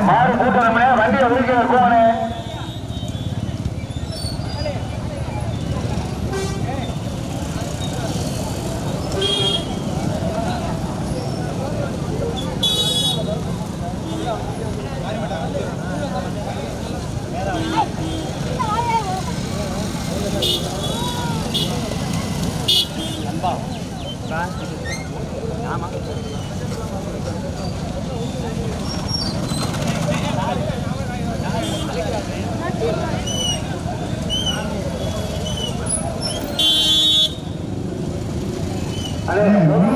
மாறு கூட்டணும் வண்டியை உருக்கி வைக்கணும் மொத்தம்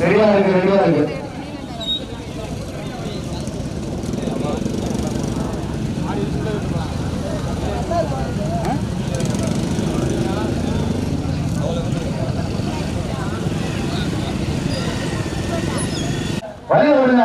ரெடியா இருக்கு ரெடியா இருக்கு வழிய விடுங்க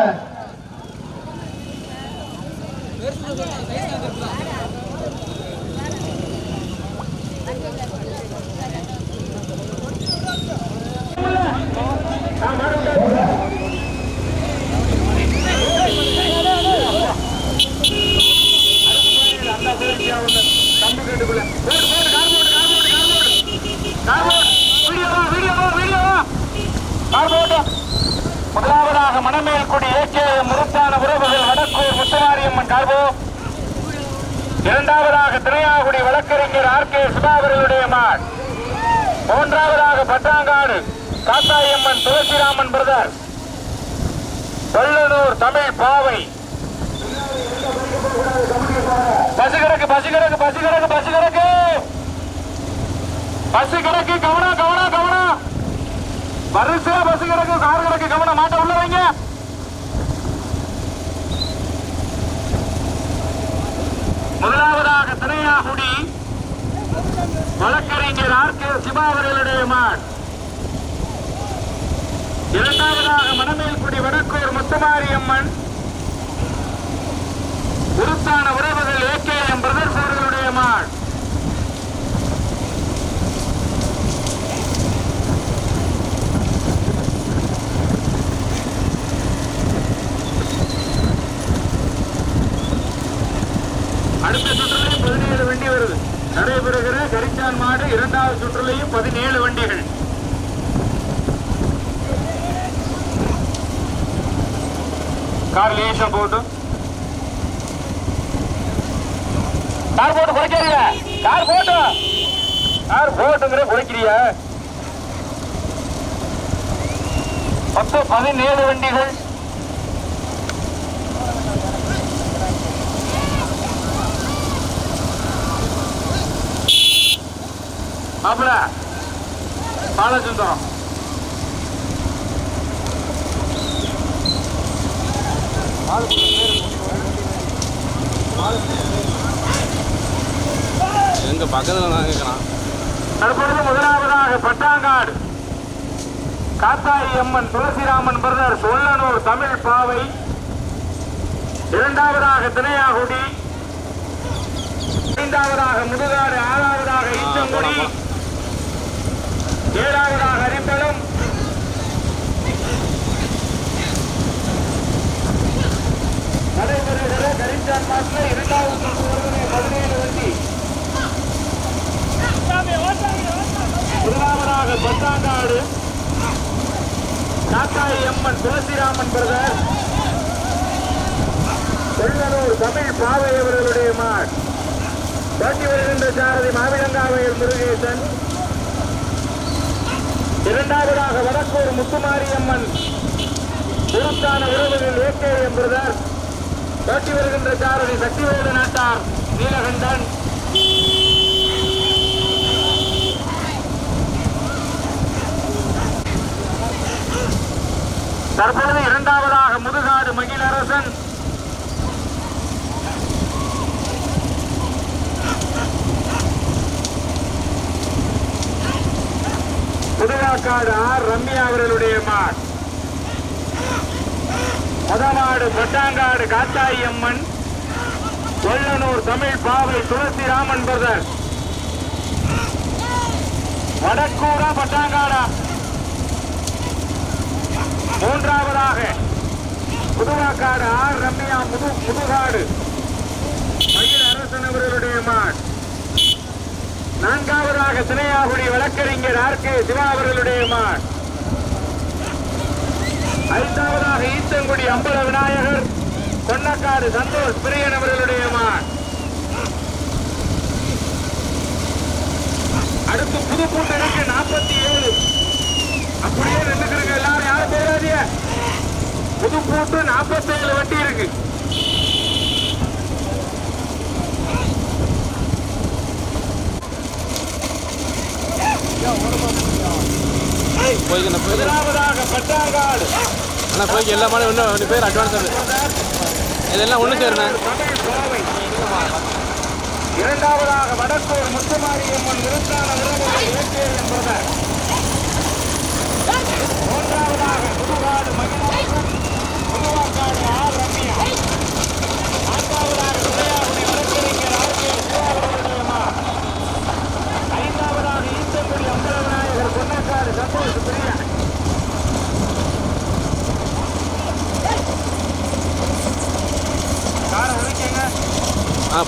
முதலாவதாக மணமேல்குடி ஏகே முருத்தான உறவுகள் வடக்கூர் முத்துமாரியம்மன் கார்போ இரண்டாவதாக திரையாகுடி வழக்கறிஞர் ஆர் கே சுதாகர்களுடைய மாட் மூன்றாவதாக பட்டாங்காடு காத்தாயம்மன் துளசிராமன் பிரதர். வல்லனூர் தமிழ் பாவை. பசு கிடக்கு பசு கிடக்கு பசு கிடக்கு பசு கிடக்கு பசு கிடக்கு கவனம் கவனம் கவனம். வரிசையா பசுகிறக்கு கிடக்கு கார் கிடக்கு கவனம். மாட்ட உள்ள வைங்க. முதலாவதாக திரையாகுடி வழக்கறிஞர் ஆர் கே சிவா அவர்களுடைய மாட் இரண்டாவதாக மணமேல்குடி வடக்கூர் முத்துமாரியம்மன். உருத்தான உறவுகள் ஏ கே எம் பிரதர்ஸ் அவர்களுடைய மாட் அடுத்த சுற்றுலையும் பதினேழு வண்டி வருது. நடைபெறுகிற கரிச்சான் மாடு இரண்டாவது சுற்றுலையும் பதினேழு வண்டிகள். கார் லேசா போட்டு. கார் போட்டு குறைக்கிறீங்க கார் போட்டு. கார் போட்டுங்கிற குறைக்கிறீங்க மொத்தம் பதினேழு வண்டிகள். மாப்பிள பாலச்சந்திரம் எங்க பக்கத்துல நான் கேட்கறான் தற்பொழுது முதலாவதாக பட்டாங்காடு. காத்தாயி அம்மன் துளசிராமன் பிரதர் சொல்லனூர் தமிழ் பாவை. இரண்டாவதாக திணையாகுடி. ஐந்தாவதாக முதுகாடு ஆறாவதாக ஈச்சங்குடி ஏழாவதாக அரிப்பளம் நடைபெறுகிற கரிச்சான் மாட்டில் இரண்டாவது சுற்று பதினேழு வண்டி முதலாவதாக பத்தாங்காடு காக்காயி அம்மன் துளசிராமன் பிரதர். கொள்ளனூர் தமிழ் பாவை அவர்களுடைய மாட். போட்டி வருகின்ற சாரதி மாவிலங்காவையில் முருகேசன். இரண்டாவதாக வடக்கூர் முத்துமாரியம்மன் திருத்தான உறவுகள் ஏகேஎம் என்பதால் காட்டி வருகின்ற சாரதி சக்திவேத நாட்டார் நீலகண்டன். தற்பொழுது இரண்டாவதாக முதுகாடு மகிழரசன். புதுவாக்காடு ஆர் ரம்யா அவர்களுடைய மாட் மதவாடு பட்டாங்காடு காத்தாயி அம்மன். கொல்லனூர் தமிழ் பாவை துளசி ராமன் பிரதர். வடக்கூரா பட்டாங்காடா. மூன்றாவதாக புதுவாக்காடு ஆர் ரம்யா முது முதுகாடு. மயில் அரசன் அவர்களுடைய மாட் நான்காவதாக சினையாகுடி வழக்கறிஞர் ஆர் கே சிவா அவர்களுடைய மான். ஐந்தாவதாக ஈத்தங்குடி அம்பல விநாயகர் கொன்னக்காடு சந்தோஷ் பிரியன் அவர்களுடைய மான். அடுத்து புதுக்கூட்டணிக்கு நாற்பத்தி ஏழு அப்படியே நின்றுக்கிறீங்க எல்லாரும் யாரும் போயிடாதீங்க புதுக்கூட்டு நாற்பத்தி ஏழு வண்டி இருக்கு. போய்க்கு போய் முதலாவதாக பட்டாங்காடு அண்ணா போய்க்கு. எல்லா மாடும் இன்னும் ரெண்டு பேர் அட்வான்ஸ் இதெல்லாம் ஒன்று சேருண்ணே. இரண்டாவதாக வடக்கூர் முத்துமாரியம்மன் விருத்தான உறவுகள் இயற்கையர் என்பவர். மூன்றாவதாக புதுவாடு மகிழ்ச்சி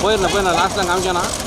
不问了，不问了，last 次干吗去呢？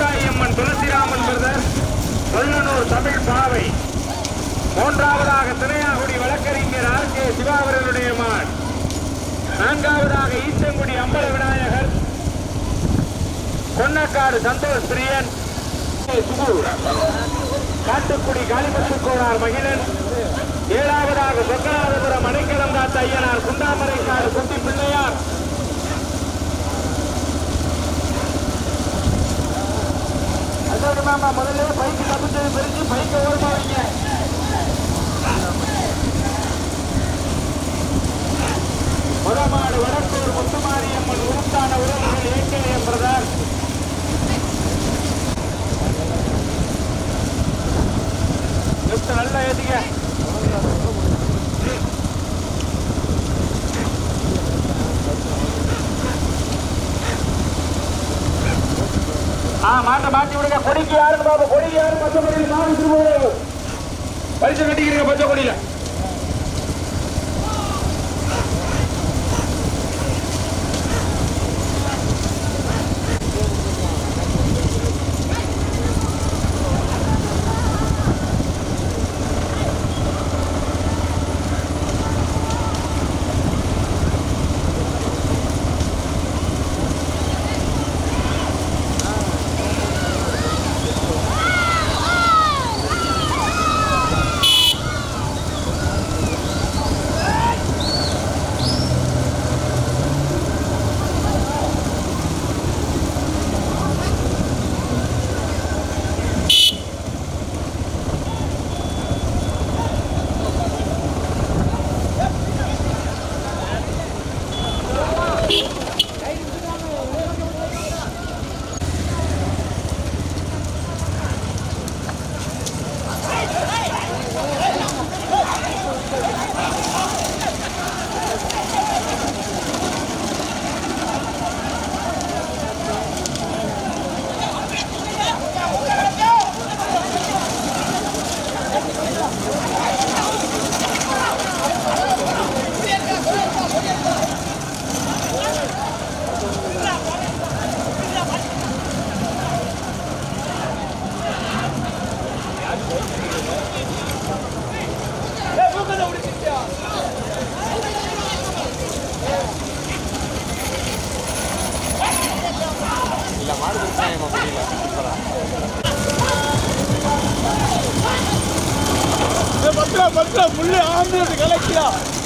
காத்தாயம்மன் துளசிராமன் பிரதர் கொல்லனூர் தமிழ் பாவை மூன்றாவதாக திரையாகுடி வழக்கறிஞர் ஆர் கே சிவாவரனுடைய மான். நான்காவதாக ஈச்சங்குடி அம்பல விநாயகர். கொன்னக்காடு சந்தோஷ் பிரியன். காட்டுக்குடி காளிமுத்து கோளார் மகிழன். ஏழாவதாக சொக்கநாதபுரம் அணைக்கலம் காத்த ஐயனார் குண்டாமரைக்காடு குட்டி பிள்ளையார். அதோடு முதல்ல பைக்கு தப்பிச்சது பிரிச்சு பைக்கை ஓரமா வைங்க முதமாடு வடக்கூர் முத்துமாரியம்மன் உருத்தான உறவுகள் ஏகேஎம் பிரதர் லிப்ட் நல்லா ஏத்திக்க ஆ மாட்ட மாட்டி விடுங்க கொடிக்கு யாருக்கு பாப்பா கொடிக்கு யாரும் பச்சை கொடியில் மாறி திரும்ப பரிசு கட்டிக்கிறீங்க பச்சை கொடியில முள்ளு ஆம்புலன்ஸ்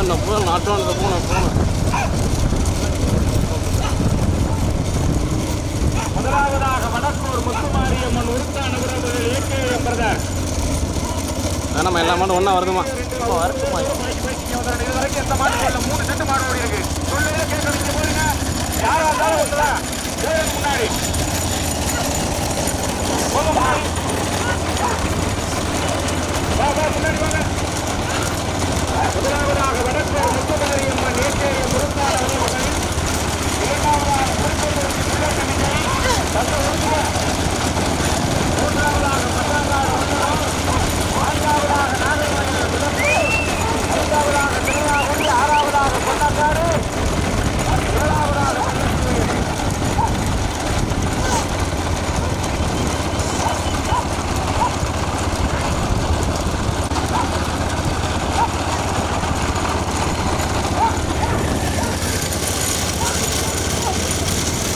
நான் போகணும் அட்வான்ஸ் போகணும் போகணும் முதலாவதாக வடக்கூர் முத்துமாரியம்மன் உருத்தான உறவுகள் பிரதர் எல்லா மாடும் ஒன்றா வருதுமா வருதுமா எந்த மாடு மூணு செட்டு மாடு இருக்கு சொல்லுங்க யாரா இருந்தாலும் முன்னாடி முன்னாடி வாங்க முதலாவதாக வடக்கூர் முத்துமாரியம்மன் ஏகேஎம் உருத்தான உறவுகள் இரண்டாவதாக திருப்பூர் புல்லட் விஜய் தந்த உறுதியா மூன்றாவதாக பத்தாங்காடு நான்காவதாக நாகர்கோயில் விளக்கு ஐந்தாவதாக திருநாகூர் ஆறாவதாக கொண்டாக்காடு ஏழாவதாக வெள்ளத்தூர்.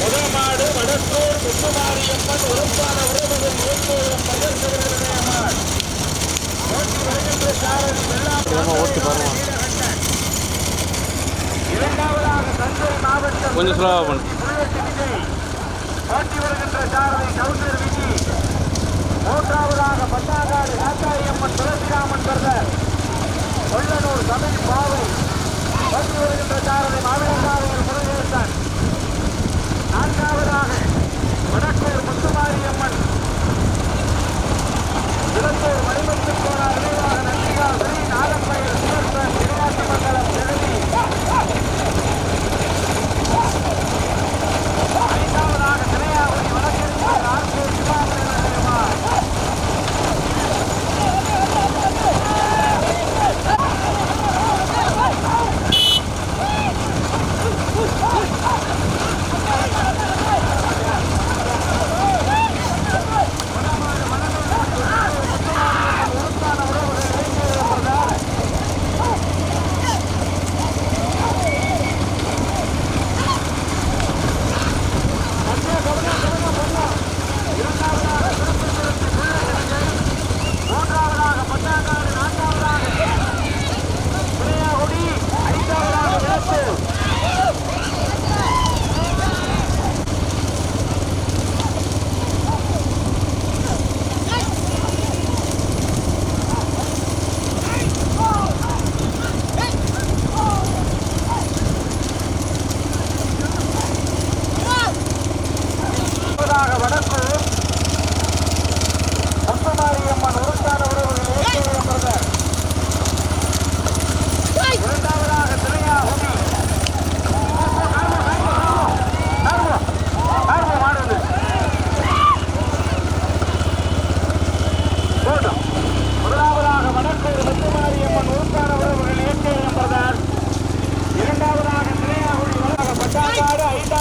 முதல் மாடு வடக்கூர் முத்துமாரியம்மன் உறுப்பான உறவுகள் ஏற்போம் பகர்ந்தவர்களால் ஓட்டி வருகின்ற சாரதி வெள்ளாம் ஓட்டி பாருங்க இரண்டாவதாக தஞ்சை மாவட்டம் கொஞ்சம் ஸ்லோவாக பண்ணு வருகின்ற சாரதி கவுண்டர் விஜி. மூன்றாவதாக பட்டாங்காடு காத்தாரியம்மன் துளசிராமன் பிரதர் கொள்ளனூர் தமிழ் பாவை. ஓட்டி வருகின்ற சாரதி மாவிளங்காவையில் முருகேசன். நான்காவதாக வடக்கூர் முத்துமாரியம்மன் திருப்பூர் மணிமத்து போனார் விரைவாக நன்றிகா ஸ்ரீ நாகப்பயிர் சுதர்சன் திருவாசமங்கலம் திருச்சி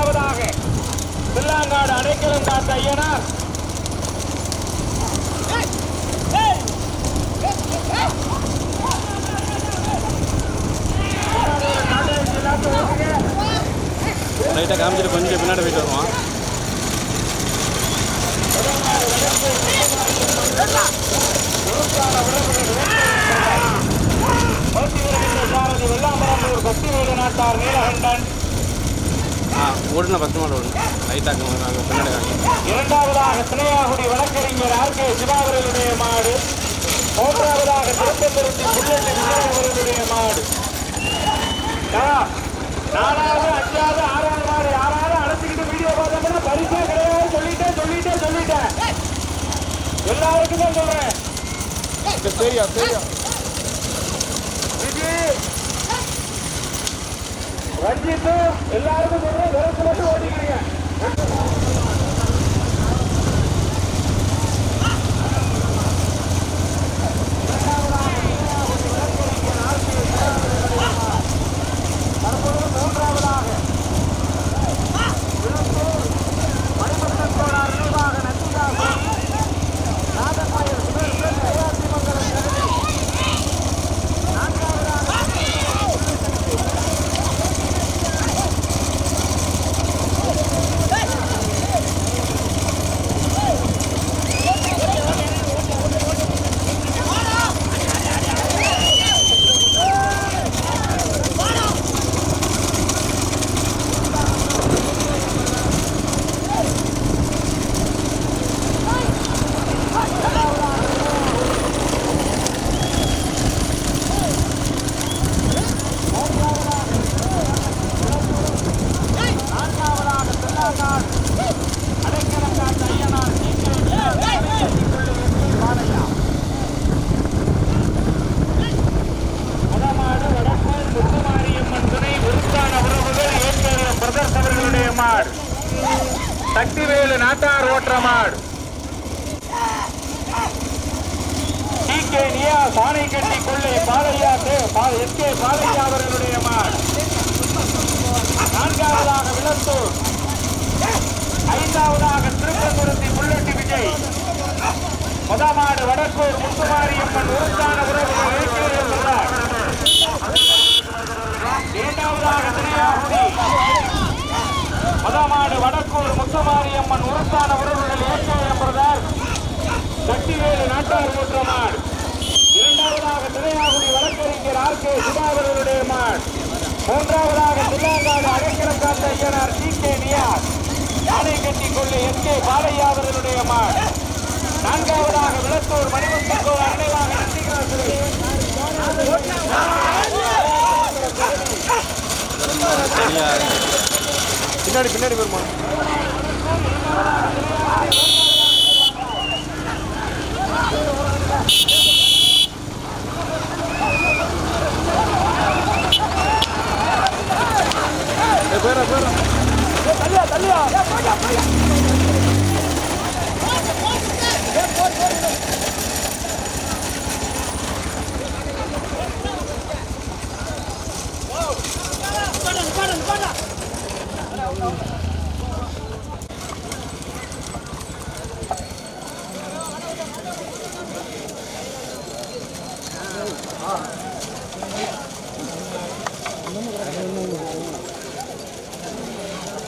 இரண்டாவதாக பில்லாங்காடு அடைக்கலம் காத்த ஐயனார் லைட்டாக காமிச்சிட்டு கொஞ்சம் பின்னாடி போயிட்டு வருவான் வெள்ளாம்பரம் கத்தி வேலு நாட்டார் நீலகண்டன். ஆ ஓடுனா பத்து மாடு ஓடுங்க லைட்டாக நாங்கள் பின்னாடி இரண்டாவதாக சினையாகுடி வழக்கறிஞர் ஆர் கே சிவாவர்களுடைய மாடு மூன்றாவதாக திருப்பந்திருத்தி புல்லட்டு விஜயவர்களுடைய மாடு நாலாவது அஞ்சாவது ஆறாவது மாடு யாராவது அழைச்சிக்கிட்டு வீடியோ பார்த்தோம்னா பரிசே கிடையாது சொல்லிட்டேன் சொல்லிட்டேன் சொல்லிட்டேன் எல்லாருக்கும் தான் சொல்றேன் சரியா சரியா விஜி ரஞ்சித்து எல்லாருக்கும் சொல்றேன் விரத்து மட்டும் ஓட்டிக்கிறீங்க தற்பொழுது மூன்றாவதாக விழுந்தூர் மணிமண்டலத்தோடார் நினைவாக நந்திதாசன் நாகர்கோயில் சுதர்சன் ஏஆர்சி மங்கலம் கருதி நான்காவதாக நான்காவதாக திருநாங்கால் அடைக்கலம் காத்த ஐயனார் பாலையா மதமாடு வடக்கூர் முத்துமாரியம்மன் துணை விருத்தான உறவுகள் ஏற்கனவே பிரதர்ஸ் அவர்களுடைய மாடு சக்திவேலு நாட்டார் ஓற்ற மாடு டி கே நியா சாணை கட்டி கொள்ளை பாலையா எஸ் கே பாலையா அவர்களுடைய மாடு நான்காவதாக விளத்தூர் ஐந்தாவதாக திருப்பந்துருத்தி புல்லட்டி விஜய் முதமாடு வடக்கூர் முத்துமாரியம்மன் உருத்தான உறவுகள் இருக்கிறார் இரண்டாவதாக திரியாகுடி முதமாடு வடக்கூர் முத்துமாரியம்மன் உருத்தான உறவுகள் ஏற்கனவே சக்திவேலு நாட்டார் முற்ற மாடு இரண்டாவதாக திரையாகுடி வழக்கறிஞர் ஆர் கே சுதாகரனுடைய மாடு மூன்றாவதாக தில்லாங்காடு அடைக்கலம் காத்த ஐயனார் டி கே நியார் யானை கட்டி கொள்ளை எஸ் கே பாலையா அவர்களுடைய நான்காவதாக விளத்தூர் மணிமுத்துக்கோள் அன்னைவாக பின்னாடி பின்னாடி வருமா?